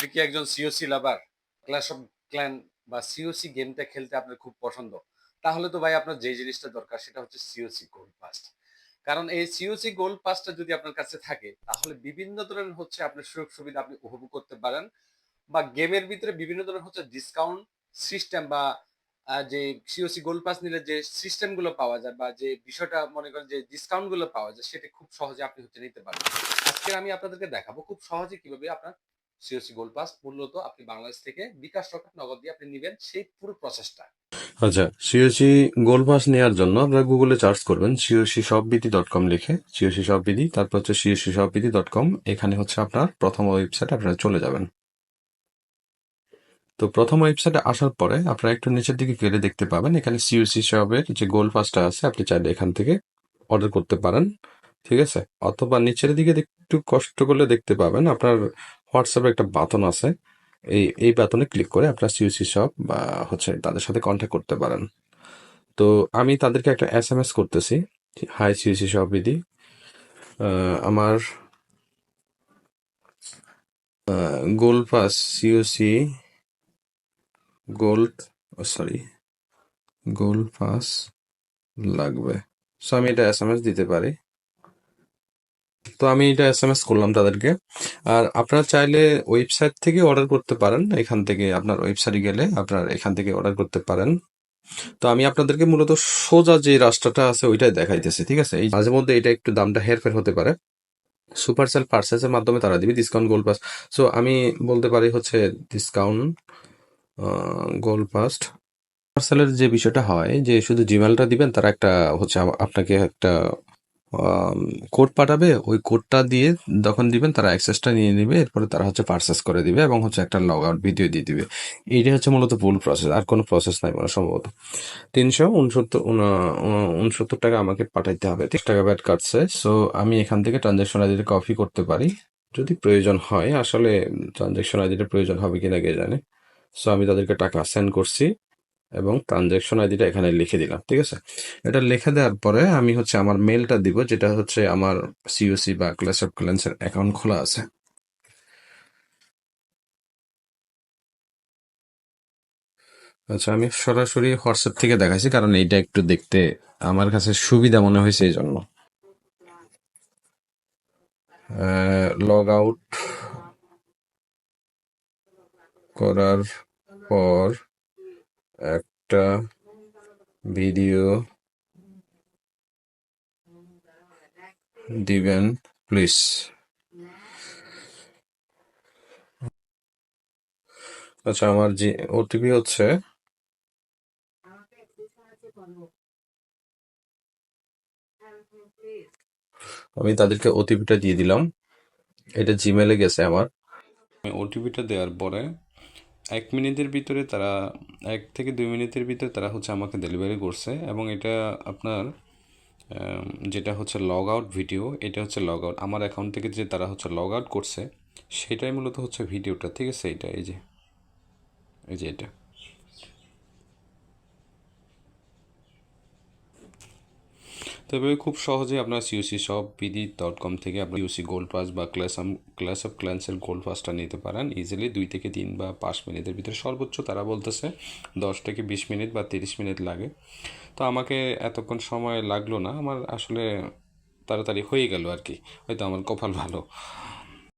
আপনি কি একজন COC lover clash of clan বা সিওসি গেমটা খেলতে আপনার খুব পছন্দ? তাহলে তো ভাই আপনার যে জিনিসটা দরকার সেটা হচ্ছে সিওসি গোল্ড পাস কারণ এই সিওসি গোল্ড পাসটা যদি আপনার কাছে থাকে, তাহলে বিভিন্ন ধরনের হচ্ছে আপনার সুযোগ সুবিধা আপনি উপভোগ করতে পারেন বা গেমের ভিতরে বিভিন্ন ধরনের হচ্ছে ডিসকাউন্ট সিস্টেম বা যে সিওসি গোল্ড পাস নিলে যে সিস্টেমগুলো পাওয়া যায় বা যে বিষয়টা মনে করেন যে ডিসকাউন্টগুলো পাওয়া যায়, সেটা খুব সহজে আপনি হচ্ছে নিতে পারবেন। আজকে আমি আপনাদেরকে দেখাবো খুব সহজে কীভাবে আপনার সিওসি গোল্ড পাস মূলত আপনি বাংলাদেশ থেকে বিকাশ রকেট নগদ দিয়ে আপনি নেবেন সেই পুরো প্রসেসটা আচ্ছা সিওসি গোল পাস নেওয়ার জন্য আপনারা গুগলে সার্চ করবেন সিওসি সববিধি ডট কম লিখে সিওসি সববিধি তারপর হচ্ছে সিওসি সববিধি ডট কম এখানে হচ্ছে আপনার প্রথম ওয়েবসাইট আপনারা চলে যাবেন। তো প্রথম ওয়েবসাইটে আসার পরে আপনারা একটু নিচের দিকে গেলে দেখতে পাবেন, এখানে সিওসি শপের যে গোল পাসটা আছে, আপনি চাইলে এখান থেকে অর্ডার করতে পারেন, ঠিক আছে? অথবা নিচের দিকে একটু কষ্ট করলে দেখতে পাবেন, আপনার হোয়াটসঅ্যাপে একটা বাতন আছে। এই এই বাতনে ক্লিক করে আপনার সিওসি শপ বা হচ্ছে তাদের সাথে কন্ট্যাক্ট করতে পারেন। তো আমি তাদেরকে একটা এস এম এস করতেছি হাই সিওসি শপ বিধি। আমার gold pass COC gold sorry gold pass লাগবে। সো আমি এটা এস এম এস দিতে পারি। তো আমি এটা এস এম এস করলাম তাদেরকে। আর আপনারা চাইলে ওয়েবসাইট থেকে অর্ডার করতে পারেন। এখান থেকে আপনার ওয়েবসাইটে গেলে আপনার এখান থেকে অর্ডার করতে পারেন। তো আমি আপনাদেরকে মূলত সোজা যে রাস্তাটা আছে ওইটাই দেখাইতেছি, ঠিক আছে? এই মাঝে মধ্যে এটা একটু দামটা হেরফের হতে পারে। সুপার সেল পার্সেসের মাধ্যমে তারা দিবে ডিসকাউন্ট গোল্ড পাস সো আমি বলতে পারি হচ্ছে ডিসকাউন্ট গোল্ড পাস পার্সেলের যে বিষয়টা হয়, যে শুধু জিমেলটা দিবেন, তারা একটা হচ্ছে আপনাকে একটা কোড পাঠাবে, ওই কোডটা দিয়ে যখন দিবেন তারা অ্যাক্সেসটা নিয়ে নেবে, এরপরে তারা হচ্ছে পার্সেস করে দিবে এবং হচ্ছে একটা লগ আউট ভিডিও দিয়ে দিবে। এইটাই হচ্ছে মূলত ভুল প্রসেস আর কোনো প্রসেস নাই মানে সম্ভবত। তিনশো উনসত্তর, উনা- উনা- উনসত্তর টাকা আমাকে পাঠাইতে হবে, তিরিশ টাকা ব্যাট কাটছে সো আমি এখান থেকে ট্রানজ্যাকশন আইডিটা কপি করতে পারি। যদি প্রয়োজন হয়, আসলে ট্রানজ্যাকশন আইডিটা প্রয়োজন হবে কিনা কে জানে। সো আমি তাদেরকে টাকা সেন্ড করছি। এবং ট্রানজ্যাকশন আইডিটা এখানে লিখে দিলাম, ঠিক আছে? এটা লিখে দেওয়ার পরে আমি হচ্ছে আমার মেলটা দিব, যেটা হচ্ছে আমার সিওসি বা ক্লাস অফ ক্লান্সের অ্যাকাউন্ট খোলা আছে। আচ্ছা আমি সরাসরি হোয়াটসঅ্যাপ থেকে দেখাইছি, কারণ এইটা একটু দেখতে আমার কাছে সুবিধা মনে হয়েছে এই জন্য। লগ আউট করার পর একটা ভিডিও দিবেন প্লিজ আচ্ছা আমার যে ওটিপি হচ্ছে আমি তাদেরকে ওটিপিটা দিয়ে দিলাম। এটা জিমেলে গেছে আমার। ওটিপিটা দেওয়ার পরে এক মিনিটের ভিতরে তারা, এক থেকে দুই মিনিটের ভিতরে তারা হচ্ছে আমাকে ডেলিভারি করছে এবং এটা আপনার যেটা হচ্ছে লগ আউট ভিডিও এটা হচ্ছে লগ আউট আমার অ্যাকাউন্ট থেকে যে তারা হচ্ছে লগ আউট করছে, সেটাই মূলত হচ্ছে ভিডিওটা ঠিক আছে এটা এই যে এই যে এটা। তবে খুব সহজে আপনার সিউসি সব পিডি ডট কম থেকে আপনার ইউসি গোল্ড পাস বা ক্লাস ক্লাস অফ ক্লান্সের গোল্ড পাসটা নিতে পারেন ইজিলি দুই থেকে তিন বা পাঁচ মিনিটের ভিতরে। সর্বোচ্চ তারা বলতেছে দশ থেকে বিশ মিনিট বা তিরিশ মিনিট লাগে। তো আমাকে এতক্ষণ সময় লাগল না, আমার আসলে তাড়াতাড়ি হয়ে গেল আর কি। হয়তো আমার কপাল ভালো।